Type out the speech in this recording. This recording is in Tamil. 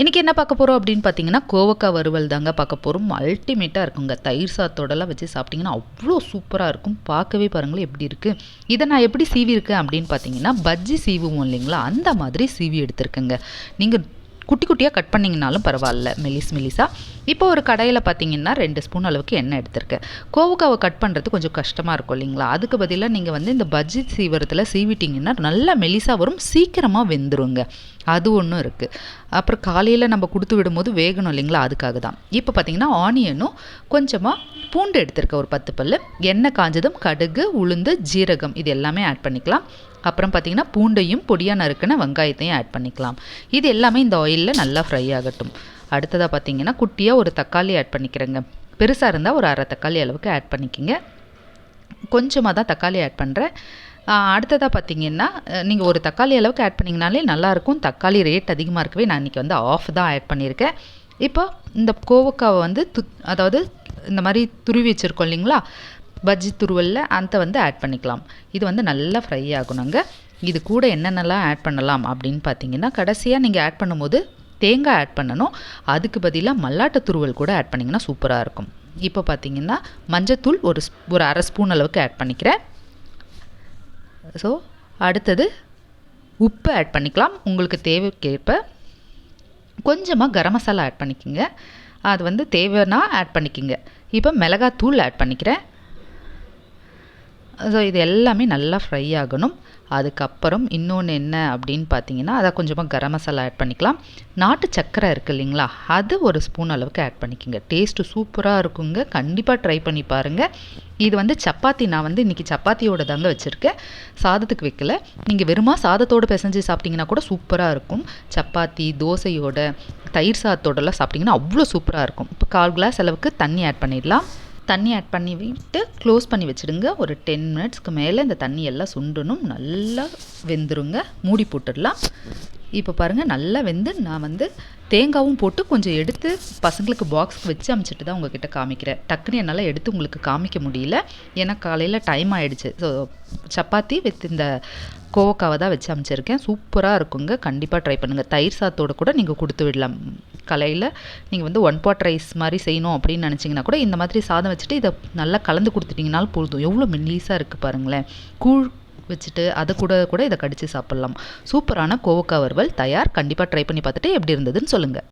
இன்றைக்கி என்ன பார்க்க போகிறோம் அப்படின்னு பார்த்தீங்கன்னா கோவக்காய் வறுவல் தாங்க பார்க்க போகிறோம் அல்டிமேட்டாக இருக்குங்க. தயிர் சாத்தோடலாம் வச்சு சாப்பிட்டிங்கன்னா அவ்வளோ சூப்பராக இருக்கும். பார்க்கவே பாருங்களேன் எப்படி இருக்குது இதை நான் எப்படி சீவி இருக்கேன் அப்படின்னு பார்த்தீங்கன்னா பஜ்ஜி சீவுவோம் இல்லைங்களா? அந்த மாதிரி சீவி எடுத்திருக்கேங்க. நீங்கள் குட்டி குட்டியாக கட் பண்ணிங்கனாலும் பரவாயில்ல. மெலிஸ் மெலிஸாக இப்போ ஒரு கடையில் பார்த்தீங்கன்னா ரெண்டு ஸ்பூன் அளவுக்கு எண்ணெய் எடுத்திருக்கேன் கோவக்காவை கட் பண்ணுறது கொஞ்சம் கஷ்டமாக இருக்கும் இல்லைங்களா? அதுக்கு பதிலாக நீங்கள் வந்து இந்த பஜ்ஜி சீவரத்தில் சீவிட்டிங்கன்னா நல்லா மெலிசா வரும். சீக்கிரமாக வெந்துருங்க. அது ஒன்றும் இருக்குது அப்புறம் காலையில் நம்ம கொடுத்து விடும்போது வேகணும் இல்லைங்களா? அதுக்காக தான். இப்போ பார்த்திங்கன்னா ஆனியனும் கொஞ்சமாக பூண்டு எடுத்திருக்கேன் ஒரு பத்து பல் எண்ணெய் காஞ்சதும் கடுகு உளுந்து ஜீரகம் இது எல்லாமே ஆட் பண்ணிக்கலாம். அப்புறம் பார்த்திங்கன்னா பூண்டையும் பொடியாக நறுக்கின வெங்காயத்தையும் ஆட் பண்ணிக்கலாம். இது எல்லாமே இந்த ஆயிலில் நல்லா ஃப்ரை ஆகட்டும். அடுத்ததாக பார்த்தீங்கன்னா குட்டியாக ஒரு தக்காளி ஆட் பண்ணிக்கிறேங்க. பெருசாக இருந்தால் ஒரு அரை தக்காளி அளவுக்கு ஆட் பண்ணிக்கிங்க. கொஞ்சமாக தான் தக்காளி ஆட் பண்ணுறேன் அடுத்ததாக பார்த்தீங்கன்னா நீங்கள் ஒரு தக்காளி அளவுக்கு ஆட் பண்ணிங்கனாலே நல்லாயிருக்கும் தக்காளி ரேட் அதிகமாக இருக்கவே நான் இன்றைக்கி வந்து ஆஃப் தான் ஆட் பண்ணியிருக்கேன். இப்போ இந்த கோவக்காவை வந்து து அதாவது இந்த மாதிரி துருவி வச்சுருக்கோம் இல்லைங்களா? பஜ்ஜி துருவலில் அந்த வந்து ஆட் பண்ணிக்கலாம். இது வந்து நல்லா ஃப்ரை ஆகணுங்க. இது கூட என்னென்னலாம் ஆட் பண்ணலாம் அப்படின்னு பார்த்தீங்கன்னா கடைசியாக நீங்கள் ஆட் பண்ணும்போது தேங்காய் ஆட் பண்ணணும். அதுக்கு பதிலாக மல்லாட்ட துருவல் கூட ஆட் பண்ணிங்கன்னா சூப்பராக இருக்கும். இப்போ பார்த்தீங்கன்னா மஞ்சத்தூள் ஒரு ஒரு அரை ஸ்பூன் அளவுக்கு ஆட் பண்ணிக்கிறேன். ஸோ அடுத்தது உப்பு ஆட் பண்ணிக்கலாம். உங்களுக்கு தேவைக்கேற்ப கொஞ்சமாக கரம் மசாலா ஆட் பண்ணிக்கோங்க. அது வந்து தேவைன்னா ஆட் பண்ணிக்கோங்க. இப்போ மிளகாத்தூள் ஆட் பண்ணிக்கிறேன். ஸோ இது எல்லாமே நல்லா ஃப்ரை ஆகணும். அதுக்கப்புறம் இன்னொன்று என்ன அப்படின்னு பார்த்தீங்கன்னா அதை கொஞ்சமாக கரம் மசாலா ஆட் பண்ணிக்கலாம். நாட்டு சக்கரை இருக்குது இல்லைங்களா? அது ஒரு ஸ்பூன் அளவுக்கு ஆட் பண்ணிக்கோங்க. டேஸ்ட்டு சூப்பராக இருக்குங்க. கண்டிப்பாக ட்ரை பண்ணி பாருங்கள் இது வந்து சப்பாத்தி நான் வந்து இன்றைக்கி சப்பாத்தியோட தாங்க வச்சுருக்கேன். சாதத்துக்கு வைக்கல. நீங்கள் வெறுமா சாதத்தோடு பிசைஞ்சு சாப்பிட்டிங்கன்னா கூட சூப்பராக இருக்கும். சப்பாத்தி தோசையோட தயிர் சாதத்தோடலாம் சாப்பிட்டிங்கன்னா அவ்வளோ சூப்பராக இருக்கும். இப்போ கால் கிளாஸ் அளவுக்கு தண்ணி ஆட் பண்ணிடலாம். தண்ணி ஆட் பண்ணி விட்டு க்ளோஸ் பண்ணி வச்சுடுங்க. ஒரு டென் மினிட்ஸ்க்கு மேலே இந்த தண்ணி எல்லாம் சுண்டணும். நல்லா வெந்துருங்க. மூடி போட்டுடலாம். இப்போ பாருங்கள் நல்லா வெந்து நான் வந்து தேங்காவும் போட்டு கொஞ்சம் எடுத்து பசங்களுக்கு பாக்ஸ்க்கு வச்சு அமைச்சிட்டு தான் உங்ககிட்ட காமிக்கிறேன். டக்குன்னு என்னால் எடுத்து உங்களுக்கு காமிக்க முடியல. ஏன்னா காலையில் டைம் ஆகிடுச்சு ஸோ சப்பாத்தி வித் இந்த கோவக்காவை தான் வச்சு அமைச்சிருக்கேன். சூப்பராக இருக்குங்க. கண்டிப்பாக ட்ரை பண்ணுங்கள் தயிர் சாத்தோடு கூட நீங்கள் கொடுத்து விடலாம். கலையில் நீங்கள் வந்து ஒன் பாட் ரைஸ் மாதிரி செய்யணும் அப்படின்னு நினச்சிங்கன்னா கூட இந்த மாதிரி சாதம் வச்சுட்டு இதை நல்லா கலந்து கொடுத்துட்டிங்கனாலும் போதும். எவ்வளோ மெல்லீஸாக இருக்குது பாருங்களேன். கூழ் வச்சுட்டு அதை கூட கூட இதை கடித்து சாப்பிட்லாம். சூப்பரான கோவக்காய் வறுவல் தயார். கண்டிப்பாக ட்ரை பண்ணி பார்த்துட்டு எப்படி இருந்ததுன்னு சொல்லுங்கள்